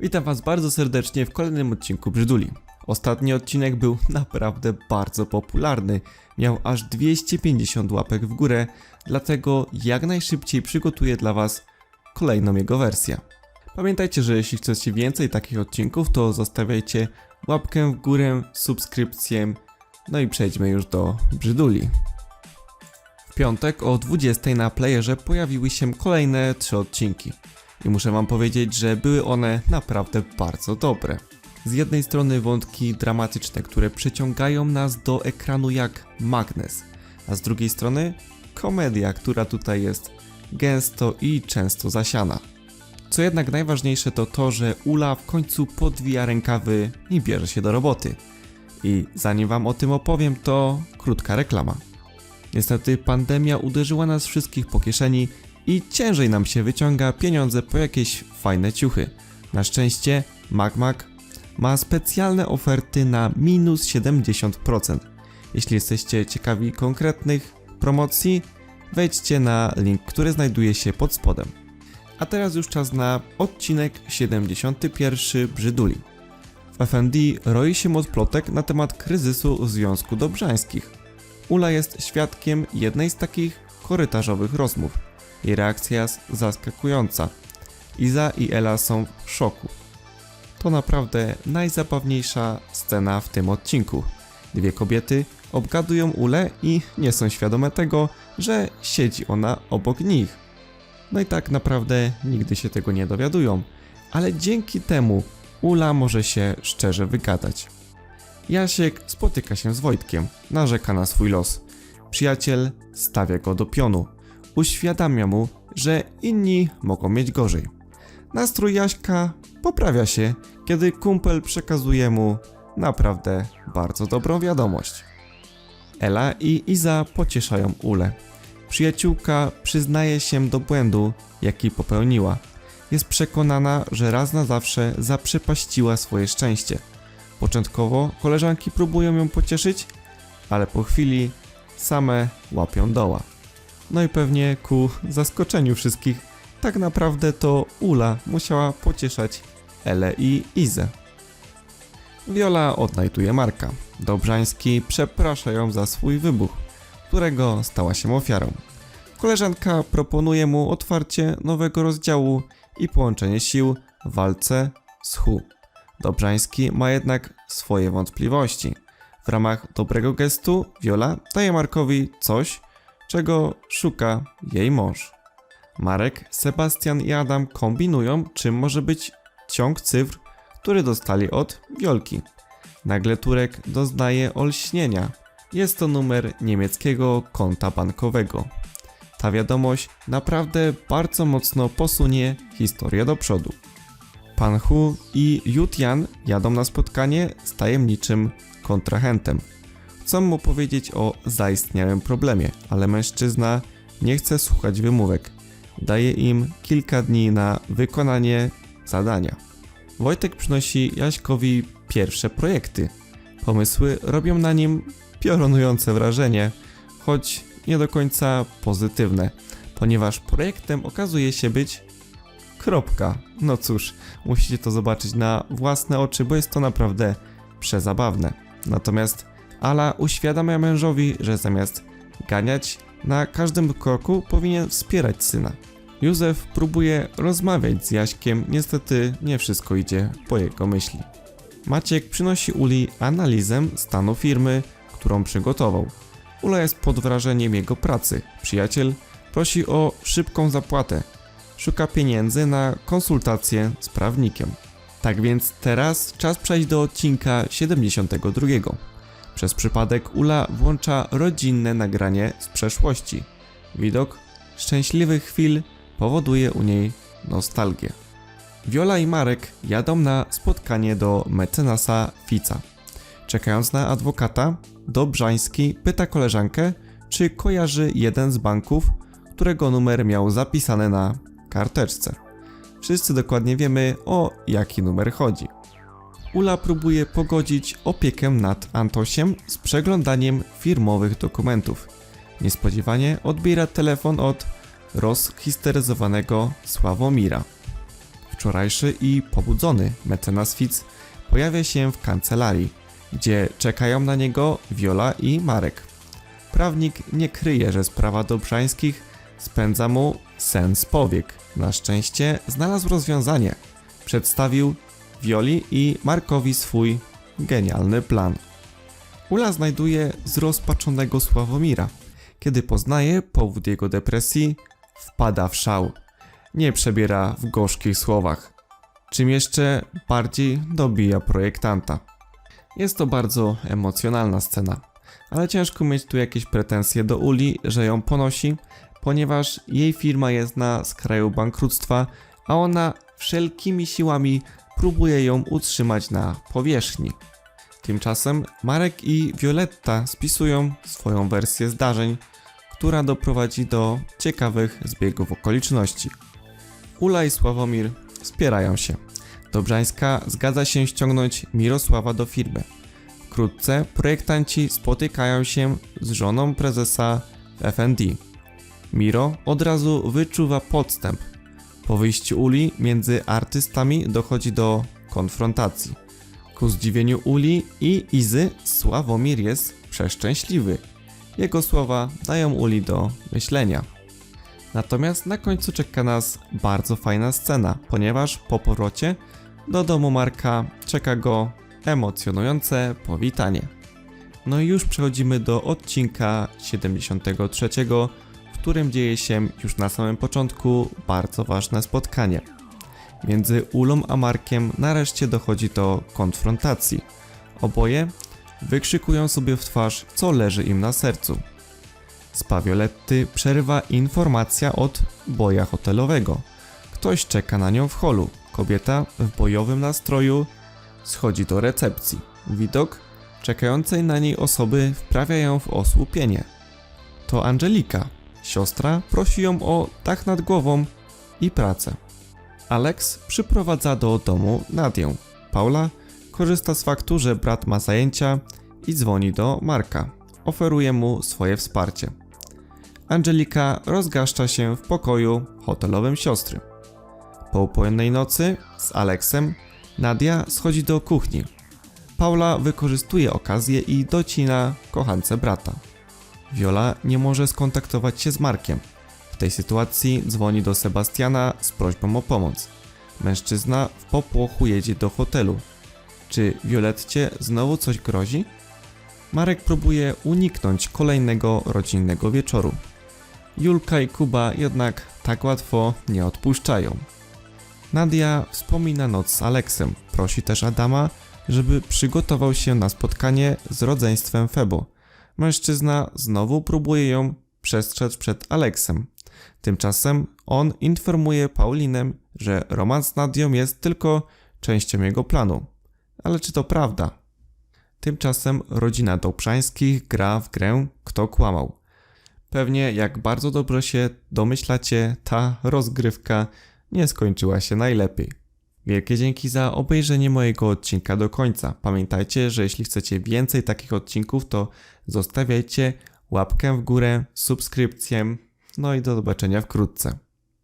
Witam Was bardzo serdecznie w kolejnym odcinku Brzyduli. Ostatni odcinek był naprawdę bardzo popularny. Miał aż 250 łapek w górę, dlatego jak najszybciej przygotuję dla Was kolejną jego wersję. Pamiętajcie, że jeśli chcecie więcej takich odcinków, to zostawiajcie łapkę w górę, subskrypcję, no i przejdźmy już do Brzyduli. W piątek o 20 na playerze pojawiły się kolejne trzy odcinki. I muszę wam powiedzieć, że były one naprawdę bardzo dobre. Z jednej strony wątki dramatyczne, które przyciągają nas do ekranu jak magnes, a z drugiej strony komedia, która tutaj jest gęsto i często zasiana. Co jednak najważniejsze to to, że Ula w końcu podwija rękawy i bierze się do roboty. I zanim wam o tym opowiem, to krótka reklama. Niestety pandemia uderzyła nas wszystkich po kieszeni i ciężej nam się wyciąga pieniądze po jakieś fajne ciuchy. Na szczęście MacMac ma specjalne oferty na minus 70%. Jeśli jesteście ciekawi konkretnych promocji, wejdźcie na link, który znajduje się pod spodem. A teraz już czas na odcinek 71 Brzyduli. W FND roi się od plotek na temat kryzysu Związku Dobrzańskich. Ula jest świadkiem jednej z takich korytarzowych rozmów. Jej reakcja jest zaskakująca. Iza i Ela są w szoku. To naprawdę najzabawniejsza scena w tym odcinku. Dwie kobiety obgadują Ulę i nie są świadome tego, że siedzi ona obok nich. No i tak naprawdę nigdy się tego nie dowiadują, ale dzięki temu Ula może się szczerze wygadać. Jasiek spotyka się z Wojtkiem, narzeka na swój los. Przyjaciel stawia go do pionu. Uświadamia mu, że inni mogą mieć gorzej. Nastrój Jaśka poprawia się, kiedy kumpel przekazuje mu naprawdę bardzo dobrą wiadomość. Ela i Iza pocieszają Ulę. Przyjaciółka przyznaje się do błędu, jaki popełniła. Jest przekonana, że raz na zawsze zaprzepaściła swoje szczęście. Początkowo koleżanki próbują ją pocieszyć, ale po chwili same łapią doła. No i pewnie ku zaskoczeniu wszystkich, tak naprawdę to Ula musiała pocieszać Elę i Izę. Viola odnajduje Marka. Dobrzański przeprasza ją za swój wybuch, którego stała się ofiarą. Koleżanka proponuje mu otwarcie nowego rozdziału i połączenie sił w walce z Hu. Dobrzański ma jednak swoje wątpliwości. W ramach dobrego gestu Viola daje Markowi coś, czego szuka jej mąż. Marek, Sebastian i Adam kombinują, czym może być ciąg cyfr, który dostali od Wiolki. Nagle Turek doznaje olśnienia. Jest to numer niemieckiego konta bankowego. Ta wiadomość naprawdę bardzo mocno posunie historię do przodu. Pan Hu i Yutian jadą na spotkanie z tajemniczym kontrahentem. Chcą mu powiedzieć o zaistniałym problemie, ale mężczyzna nie chce słuchać wymówek. Daje im kilka dni na wykonanie zadania. Wojtek przynosi Jaśkowi pierwsze projekty. Pomysły robią na nim piorunujące wrażenie, choć nie do końca pozytywne, ponieważ projektem okazuje się być kropka. No cóż, musicie to zobaczyć na własne oczy, bo jest to naprawdę przezabawne. Natomiast Ala uświadamia mężowi, że zamiast ganiać na każdym kroku powinien wspierać syna. Józef próbuje rozmawiać z Jaśkiem, niestety nie wszystko idzie po jego myśli. Maciek przynosi Uli analizę stanu firmy, którą przygotował. Ula jest pod wrażeniem jego pracy. Przyjaciel prosi o szybką zapłatę. Szuka pieniędzy na konsultację z prawnikiem. Tak więc teraz czas przejść do odcinka 72. Przez przypadek Ula włącza rodzinne nagranie z przeszłości. Widok szczęśliwych chwil powoduje u niej nostalgię. Wiola i Marek jadą na spotkanie do mecenasa Fica. Czekając na adwokata, Dobrzański pyta koleżankę, czy kojarzy jeden z banków, którego numer miał zapisany na karteczce. Wszyscy dokładnie wiemy, o jaki numer chodzi. Ula próbuje pogodzić opiekę nad Antosiem z przeglądaniem firmowych dokumentów. Niespodziewanie odbiera telefon od rozhisteryzowanego Sławomira. Wczorajszy i pobudzony mecenas Fitz pojawia się w kancelarii, gdzie czekają na niego Viola i Marek. Prawnik nie kryje, że sprawa Dobrzańskich spędza mu sen z powiek. Na szczęście znalazł rozwiązanie. Przedstawił Violi i Markowi swój genialny plan. Ula znajduje zrozpaczonego Sławomira. Kiedy poznaje powód jego depresji, wpada w szał. Nie przebiera w gorzkich słowach, czym jeszcze bardziej dobija projektanta. Jest to bardzo emocjonalna scena, ale ciężko mieć tu jakieś pretensje do Uli, że ją ponosi, ponieważ jej firma jest na skraju bankructwa, a ona wszelkimi siłami próbuje ją utrzymać na powierzchni. Tymczasem Marek i Violetta spisują swoją wersję zdarzeń, która doprowadzi do ciekawych zbiegów okoliczności. Ula i Sławomir wspierają się. Dobrzańska zgadza się ściągnąć Mirosława do firmy. Wkrótce projektanci spotykają się z żoną prezesa FND. Miro od razu wyczuwa podstęp. Po wyjściu Uli między artystami dochodzi do konfrontacji. Ku zdziwieniu Uli i Izy Sławomir jest przeszczęśliwy. Jego słowa dają Uli do myślenia. Natomiast na końcu czeka nas bardzo fajna scena, ponieważ po powrocie do domu Marka czeka go emocjonujące powitanie. No i już przechodzimy do odcinka 73, w którym dzieje się już na samym początku bardzo ważne spotkanie. Między Ulą a Markiem nareszcie dochodzi do konfrontacji. Oboje wykrzykują sobie w twarz, co leży im na sercu. Z Pawioletty przerywa informacja od boja hotelowego. Ktoś czeka na nią w holu. Kobieta w bojowym nastroju schodzi do recepcji. Widok czekającej na niej osoby wprawia ją w osłupienie. To Angelika. Siostra prosi ją o dach nad głową i pracę. Alex przyprowadza do domu Nadię. Paula korzysta z faktu, że brat ma zajęcia i dzwoni do Marka. Oferuje mu swoje wsparcie. Angelika rozgaszcza się w pokoju hotelowym siostry. Po upojnej nocy z Aleksem Nadia schodzi do kuchni. Paula wykorzystuje okazję i docina kochance brata. Viola nie może skontaktować się z Markiem. W tej sytuacji dzwoni do Sebastiana z prośbą o pomoc. Mężczyzna w popłochu jedzie do hotelu. Czy Violetcie znowu coś grozi? Marek próbuje uniknąć kolejnego rodzinnego wieczoru. Julka i Kuba jednak tak łatwo nie odpuszczają. Nadia wspomina noc z Aleksem. Prosi też Adama, żeby przygotował się na spotkanie z rodzeństwem Febo. Mężczyzna znowu próbuje ją przestrzec przed Aleksem. Tymczasem on informuje Paulinę, że romans z Nadią jest tylko częścią jego planu. Ale czy to prawda? Tymczasem rodzina Dobrzańskich gra w grę Kto kłamał. Pewnie jak bardzo dobrze się domyślacie, ta rozgrywka nie skończyła się najlepiej. Wielkie dzięki za obejrzenie mojego odcinka do końca. Pamiętajcie, że jeśli chcecie więcej takich odcinków, to zostawiajcie łapkę w górę, subskrypcję, no i do zobaczenia wkrótce.